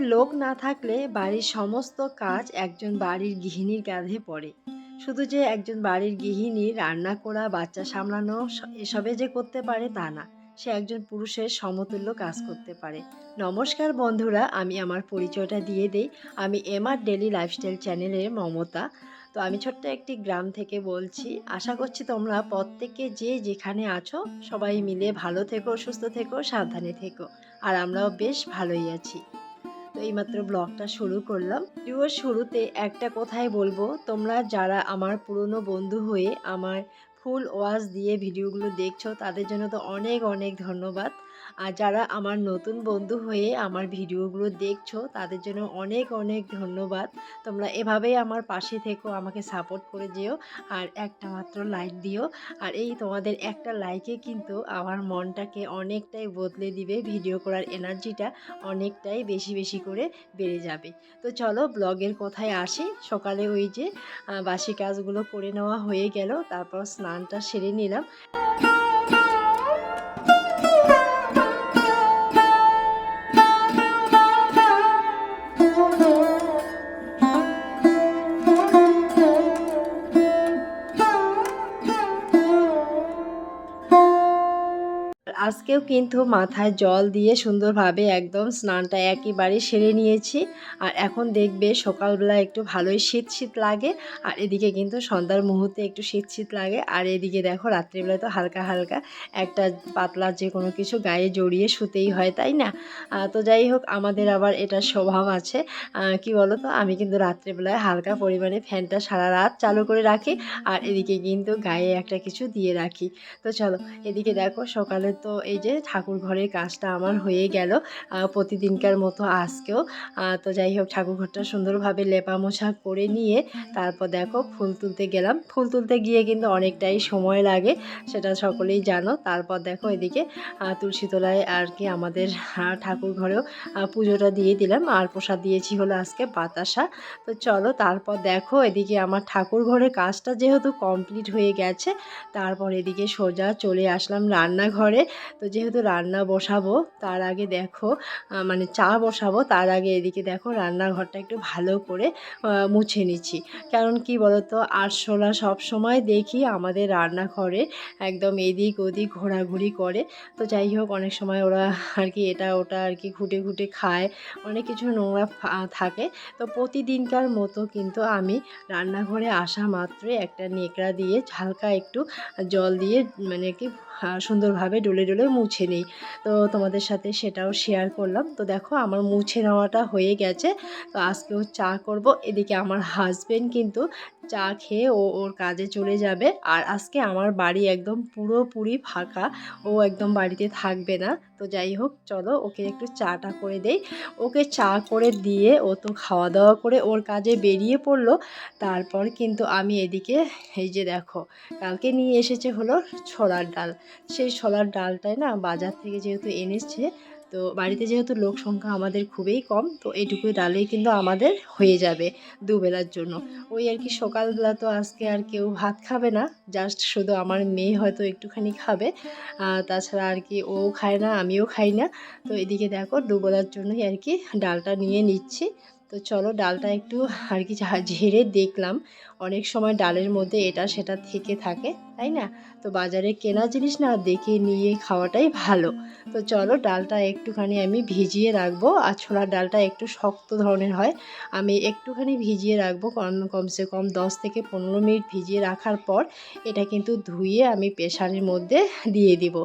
লোক না থাকলে বাড়ির সমস্ত কাজ একজন বাড়ির গৃহিণীর কাঁধে পড়ে। শুধু যে একজন বাড়ির গৃহিণী রান্না করা, বাচ্চা সামলানো এসবে যে করতে পারে তা না। সে একজন পুরুষের সমতুল্য কাজ করতে পারে। নমস্কার বন্ধুরা, আমি আমার পরিচয়টা দিয়ে দেই। আমি এমআর ডেলি লাইফস্টাইল চ্যানেলের মমতা। তো আমি ছোট্ট একটি গ্রাম থেকে বলছি, আশা করছি তোমরা প্রত্যেকে যে যেখানে আছো, সবাই মিলে ভালো থেকো, সুস্থ থেকো, সাবধানে থেকো। আর আমরাও বেশ ভালোই আছি। তো এইমাত্র ব্লগটা শুরু করলাম। ভিডিওর শুরুতে একটা কথাই বলব। তোমরা যারা আমার পুরনো বন্ধু হয়ে আমার ফুল ওয়াজ দিয়ে ভিডিওগুলো দেখছ, তাদের জন্য তো অনেক অনেক ধন্যবাদ। আর যারা আমার নতুন বন্ধু হয়ে আমার ভিডিওগুলো দেখছ, তাদের জন্য অনেক অনেক ধন্যবাদ। তোমরা এভাবেই আমার পাশে থেকো, আমাকে সাপোর্ট করে যেও, আর একটা মাত্র লাইক দিও। আর এই তোমাদের একটা লাইকে কিন্তু আমার মনটাকে অনেকটাই বদলে দিবে ভিডিও করার এনার্জিটা অনেকটাই বেশি বেশি করে বেড়ে যাবে। তো চলো ব্লগের কথায় আসি। সকালে ওই যে বাসি কাজগুলো করে নেওয়া হয়ে গেল, তারপর স্নানটা সেরে নিলাম। আজকেও কিন্তু মাথায় জল দিয়ে সুন্দরভাবে একদম স্নানটা একেবারে সেরে নিয়েছি। আর এখন দেখবে সকালবেলা একটু ভালোই শীত শীত লাগে, আর এদিকে কিন্তু সন্ধ্যার মুহূর্তে একটু শীত শীত লাগে। আর এদিকে দেখো রাত্রিবেলায় তো হালকা হালকা একটা পাতলা যে কোনো কিছু গায়ে জড়িয়ে শুতেই হয়, তাই না? তো যাই হোক, আমাদের আবার এটা স্বভাব আছে। কি বলো তো আমি কিন্তু রাত্রিবেলায় হালকা পরিমাণে ফ্যানটা সারা রাত চালু করে রাখি, আর এদিকে কিন্তু গায়ে একটা কিছু দিয়ে রাখি। তো চলো, এদিকে দেখো সকালে তো এই যে ঠাকুর ঘরের কাজটা আমার হয়ে গেল প্রতিদিনকার মতো আজকেও। তো যাই হোক, ঠাকুর ঘরটা সুন্দরভাবে লেপা মোছা করে নিয়ে তারপর দেখো ফুল তুলতে গেলাম। ফুল তুলতে গিয়ে কিন্তু অনেকটাই সময় লাগে, সেটা সকলেই জানো। তারপর দেখো এদিকে তুলসী তলায় আর কি আমাদের ঠাকুর ঘরেও পুজোটা দিয়ে দিলাম। আর প্রসাদ দিয়েছি হলো আজকে বাতাসা। তো চলো তারপর দেখো এদিকে আমার ঠাকুর ঘরের কাজটা যেহেতু কমপ্লিট হয়ে গেছে, তারপর এদিকে সোজা চলে আসলাম রান্নাঘরে। তো যেহেতু রান্না বসাবো, তার আগে দেখো মানে চা বসাবো, তার আগে এদিকে দেখো রান্নাঘরটা একটু ভালো করে মুছে নিচ্ছি। কারণ কি বলতো, আরশোলা সব সময় দেখি আমাদের রান্নাঘরে একদম এদিক ওদিক ঘোরাঘুরি করে। তো যাই হোক, অনেক সময় ওরা আর কি এটা ওটা আর কি ঘুটে ঘুটে খায়, অনেক কিছু নোংরা থাকে। তো প্রতিদিনকার মতো কিন্তু আমি রান্নাঘরে আসা মাত্রই একটা নেকড়া দিয়ে হালকা একটু জল দিয়ে মানে কি সুন্দরভাবে ডলে ডলে মুছে নিই। তো তোমাদের সাথে সেটাও শেয়ার করলাম। তো দেখো আমার মুছে নেওয়াটা হয়ে গেছে। তো আজকেও চা করব। এদিকে আমার হাজবেন্ড কিন্তু চা খেয়ে ও ওর কাজে চলে যাবে। আর আজকে আমার বাড়ি একদম পুরোপুরি ফাঁকা। ও একদম বাড়িতে থাকবে না। তো যাই হোক, চলো ওকে একটু চাটা করে দেই। ওকে চা করে দিয়ে ও তো খাওয়া দাওয়া করে ওর কাজে বেরিয়ে পড়ল। তারপর কিন্তু আমি এদিকে, এই যে দেখো, কালকে নিয়ে এসেছে হলো ছোলার ডাল। সেই ছোলার ডালটাই না বাজার থেকে যেহেতু এনেছে তো বাড়িতে যেহেতু লোক সংখ্যা আমাদের খুবই কম, তো এইটুকু ডালেই কিন্তু আমাদের হয়ে যাবে দুবেলার জন্য। ওই আর কি সকালবেলা তো আজকে আর কেউ ভাত খাবে না জাস্ট শুধু আমার মেয়ে হয়তো একটুখানি খাবে। তাছাড়া আর কি ও খায় না, আমিও খাই না। তো এদিকে দেখো দুবেলার জন্যই আর কি ডালটা নিয়ে নিচ্ছি। তো চলো ডালটা একটু আর কি ঝেড়ে দেখলাম। অনেক সময় ডালের মধ্যে এটা সেটা থেকে থাকে, তাই না? তো বাজারে কেনা জিনিস না, দেখে নিয়ে খাওয়াটাই ভালো। তো চলো ডালটা একটুখানি আমি ভিজিয়ে রাখব। আর ছোলার ডালটা একটু শক্ত ধরনের হয়। আমি একটুখানি ভিজিয়ে রাখব। কম, কমসে কম দশ থেকে পনেরো মিনিট ভিজিয়ে রাখার পর এটা কিন্তু ধুয়ে আমি প্রেশারের মধ্যে দিয়ে দিব।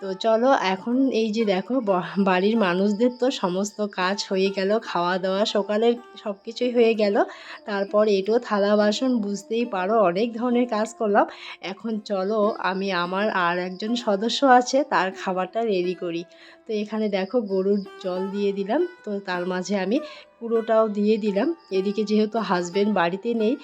তো চলো এখন এই যে দেখো বাড়ির মানুষদের তো সমস্ত কাজ হয়ে গেল, খাওয়া দাওয়া সকালের সব কিছুই হয়ে গেল। তারপর এটো, থালা, বাসন বুঝতেই পারো, অনেক ধরনের কাজ করলাম। এখন চলো, আমি আমার আর একজন সদস্য আছে, তার খাবারটা রেডি করি। তো এখানে দেখো গরুর জল দিয়ে দিলাম। তো তার মাঝে আমি পুরোটাও দিয়ে দিলাম। এদিকে যেহেতু হাজবেন্ড বাড়িতে নেই,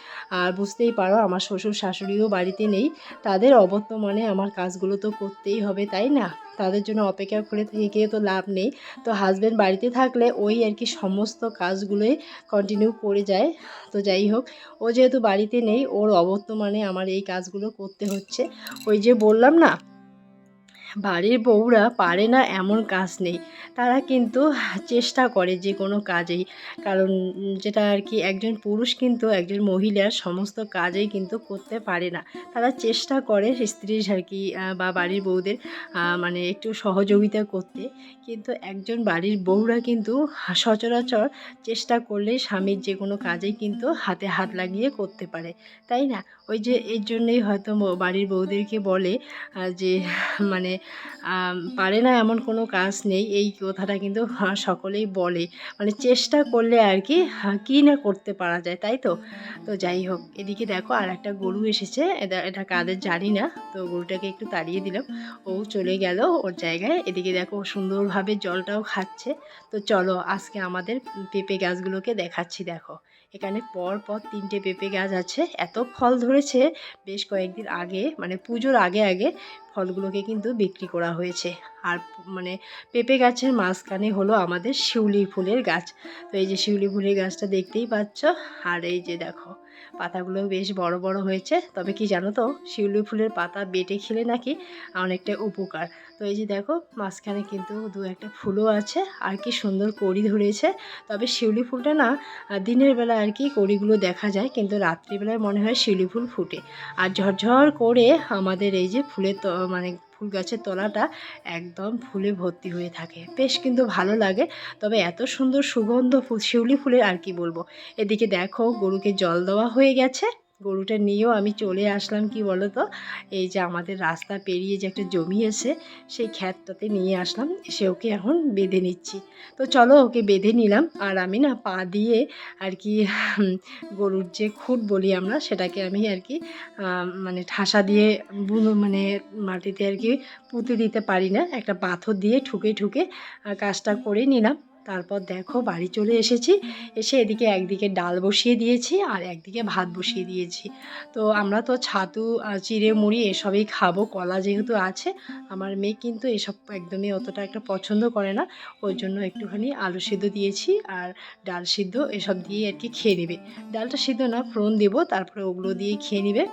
আর বুঝতেই পারো আমার শ্বশুর শাশুড়িও বাড়িতে নেই, তাদের অবর্তমানে আমার কাজগুলো তো করতেই হবে, তাই না? তাদের জন্য অপেক্ষা করে থেকে তো লাভ নেই। তো হাজবেন্ড বাড়িতে থাকলে ওই আর কি সমস্ত কাজগুলোই কন্টিনিউ করে যায়। তো যাই হোক, ও যেহেতু বাড়িতে নেই, ওর অবর্তমানে আমার এই কাজগুলো করতে হচ্ছে। ওই যে বললাম না বাড়ির বউরা পারে না এমন কাজ নেই। তারা কিন্তু চেষ্টা করে যে কোনো কাজেই। কারণ যেটা আর কি, একজন পুরুষ কিন্তু, একজন মহিলার সমস্ত কাজেই কিন্তু করতে পারে না। তারা চেষ্টা করে স্ত্রীর আর কি বা বাড়ির বউদের মানে একটু সহযোগিতা করতে। কিন্তু একজন বাড়ির বউরা কিন্তু সচরাচর চেষ্টা করলে স্বামীর যে কোনো কাজেই কিন্তু হাতে হাত লাগিয়ে করতে পারে। তাই না? ওই যে, এর জন্যই হয়তো বাড়ির বউদেরকে বলে যে মানে পারে না এমন কোনো কাজ নেই। এই কথাটা কিন্তু সকলেই বলে। মানে চেষ্টা করলে আর কি কী না করতে পারা যায়, তাই তো? তো যাই হোক, এদিকে দেখো আর একটা গরু এসেছে। এটা এটা কাদের জানি না। তো গরুটাকে একটু তাড়িয়ে দিলাম। ও চলে গেল ওর জায়গায়। এদিকে দেখো সুন্দরভাবে জলটাও খাচ্ছে। তো চলো আজকে আমাদের পেঁপে গাছগুলোকে দেখাচ্ছি, দেখো। এখানে পর পর তিনটে পেঁপে গাছ আছে। এত ফল ধরেছে, বেশ কয়েকদিন আগে মানে পুজোর আগে আগে ফলগুলোকে কিন্তু বিক্রি করা হয়েছে। আর মানে পেঁপে গাছের মাঝখানে হলো আমাদের শিউলি ফুলের গাছ। তো এই যে শিউলি ফুলের গাছটা দেখতেই পাচ্ছ, আর এই যে দেখো পাতাগুলো বেশ বড় বড় হয়েছে। তবে কি জানো তো, শিউলি ফুলের পাতা বেটে খেলে নাকি অনেকটা উপকার। তো এই যে দেখো, মাঝখানে কিন্তু দু একটা ফুলও আছে, আর কি সুন্দর কড়ি ধরেছে। তবে শিউলি ফুলটা না দিনের বেলা আর কি কড়িগুলো দেখা যায়, কিন্তু রাত্রিবেলায় মনে হয় শিউলি ফুল ফুটে। আর ঝরঝর করে আমাদের এই যে ফুলের মানে ফুল গাছের তলাটা একদম ফুলে ভর্তি হয়ে থাকে। বেশ কিন্তু ভালো লাগে, তবে এত সুন্দর সুগন্ধ ফুল, শিউলি ফুলের আর কি বলব? এদিকে দেখো গরুকে জল দেওয়া হয়ে গেছে। গরুটা নিয়েও আমি চলে আসলাম, কি বলো তো এই যে আমাদের রাস্তা পেরিয়ে যে একটা জমি আছে, সেই ক্ষেতটাতে নিয়ে আসলাম, এসে ওকে এখন বেঁধে নিচ্ছি। তো চলো ওকে বেঁধে নিলাম, আর আমি না পা দিয়ে আর কি গরুর যে খুঁট বলি আমরা, সেটাকে আমি আর কি মানে ঠাসা দিয়ে বুনো মানে মাটিতে আর কি পুঁতে দিতে পারি না। একটা পাথর দিয়ে ঠুকে ঠুকে কাজটা করে নিলাম। তারপর দেখো বাড়ি চলে এসেছি। এসে এদিকে একদিকে ডাল বসিয়ে দিয়েছি আর একদিকে ভাত বসিয়ে দিয়েছি। তো আমরা তো ছাতু চিড়ে, মুড়ি এসবই খাব, কলা যেহেতু আছে, আমার মেয়ে কিন্তু এসব একদমই অতটা একটা পছন্দ করে না। ওই জন্য একটুখানি আলু সিদ্ধ দিয়েছি আর ডাল সিদ্ধ এসব দিয়ে আর কি খেয়ে নেবে। ডালটা সিদ্ধ না, ফোড়ন দেবো, তারপরে ওগুলো দিয়ে খেয়ে নেবে।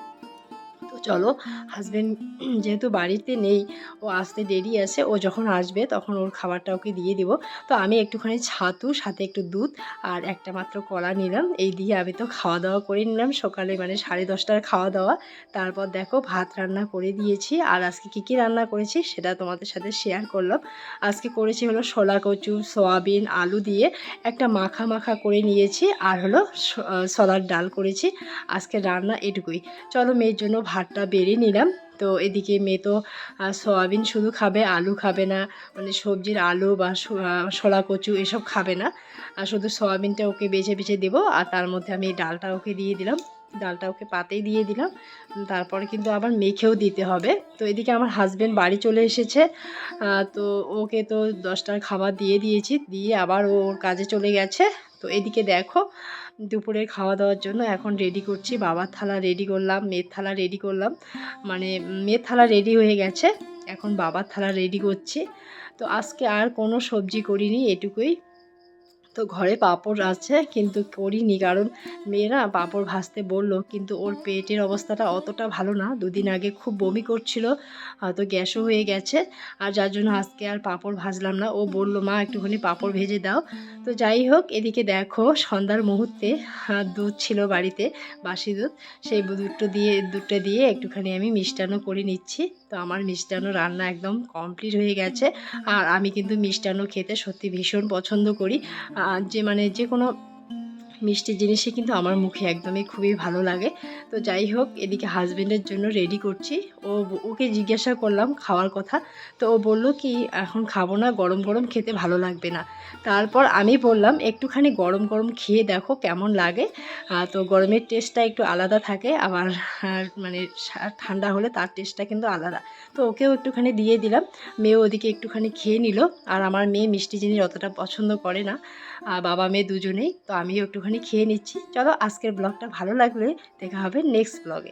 চলো হাজব্যান্ড যেহেতু বাড়িতে নেই ও আসতে দেরি আছে ও যখন আসবে তখন ওর খাবারটা ওকে দিয়ে দিব। তো আমি একটুখানি ছাতু সাথে একটু দুধ আর একটা মাত্র কলা নিলাম। এই দিয়ে আমি তো খাওয়া দাওয়া করে নিলাম সকালে মানে সাড়ে দশটার খাওয়া দাওয়া তারপর দেখো ভাত রান্না করে দিয়েছি আর আজকে কী কী রান্না করেছি সেটা তোমাদের সাথে শেয়ার করলাম। আজকে করেছি হলো শোলা কচু সয়াবিন আলু দিয়ে একটা মাখা মাখা করে নিয়েছি আর হলো স- আহ, ডাল করেছি। আজকে রান্না এটুকুই। চলো মেয়ের জন্য ভাতটা বেড়ে নিলাম। তো এদিকে মেয়ে তো সয়াবিন শুধু খাবে, আলু খাবে না মানে সবজির আলু বা শোলা কচু এসব খাবে না। আর শুধু সয়াবিনটা ওকে বেছে বেছে দেবো, আর তার মধ্যে আমি ডালটা ওকে দিয়ে দিলাম। ডালটা ওকে পাতেই দিয়ে দিলাম। তারপরে কিন্তু আবার মেখেও দিতে হবে। তো এদিকে আমার হাজবেন্ড বাড়ি চলে এসেছে। তো ওকে তো দশটার খাবার দিয়ে দিয়েছি। দিয়ে আবার ওর কাজে চলে গেছে। তো এদিকে দেখো দুপুরের খাওয়া দাওয়ার জন্য এখন রেডি করছি। বাবার থালা রেডি করলাম, মেয়ের থালা রেডি করলাম। মানে মেয়ের থালা রেডি হয়ে গেছে। এখন বাবার থালা রেডি করছি। তো আজকে আর কোনো সবজি করিনি, এটুকুই। তো ঘরে পাঁপড় আছে, কিন্তু করিনি কারণ মেয়েরা পাঁপড় ভাজতে বলল, কিন্তু ওর পেটের অবস্থাটা অতটা ভালো না। দুদিন আগে খুব বমি করছিল হয়তো গ্যাসও হয়ে গেছে। আর যার জন্য আজকে আর পাঁপড় ভাজলাম না। ও বলল, মা, একটুখানি পাঁপড় ভেজে দাও। তো যাই হোক, এদিকে দেখো সন্ধ্যার মুহূর্তে দুধ ছিল বাড়িতে, বাসি দুধ। সেই দুধটা দিয়ে দুধটা দিয়ে একটুখানি আমি মিষ্টান্ন করে নিচ্ছি। তো আমার মিষ্টান্ন রান্না একদম কমপ্লিট হয়ে গেছে। আর আমি কিন্তু মিষ্টান্ন খেতে সত্যি ভীষণ পছন্দ করি। যে মানে যে কোনো মিষ্টি জিনিসই কিন্তু আমার মুখে একদমই খুবই ভালো লাগে। তো যাই হোক, এদিকে হাজবেন্ডের জন্য রেডি করছি। ও ওকে জিজ্ঞাসা করলাম খাওয়ার কথা। তো ও বলল কি, এখন খাব না, গরম গরম খেতে ভালো লাগবে না। তারপর আমি বললাম, একটুখানি গরম গরম খেয়ে দেখো কেমন লাগে। তো গরমের টেস্টটা একটু আলাদা থাকে, আবার মানে ঠান্ডা হলে তার টেস্টটা কিন্তু আলাদা। তো ওকেও একটুখানি দিয়ে দিলাম। মেয়ে ওদিকে একটুখানি খেয়ে নিল। আর আমার মেয়ে মিষ্টি জিনিস অতটা পছন্দ করে না। বাবা মেয়ে দুজনেই, তো আমিও একটুখানি খেয়ে নিচ্ছি। চলো আজকের ব্লগটা ভালো লাগলে দেখা হবে নেক্সট ব্লগে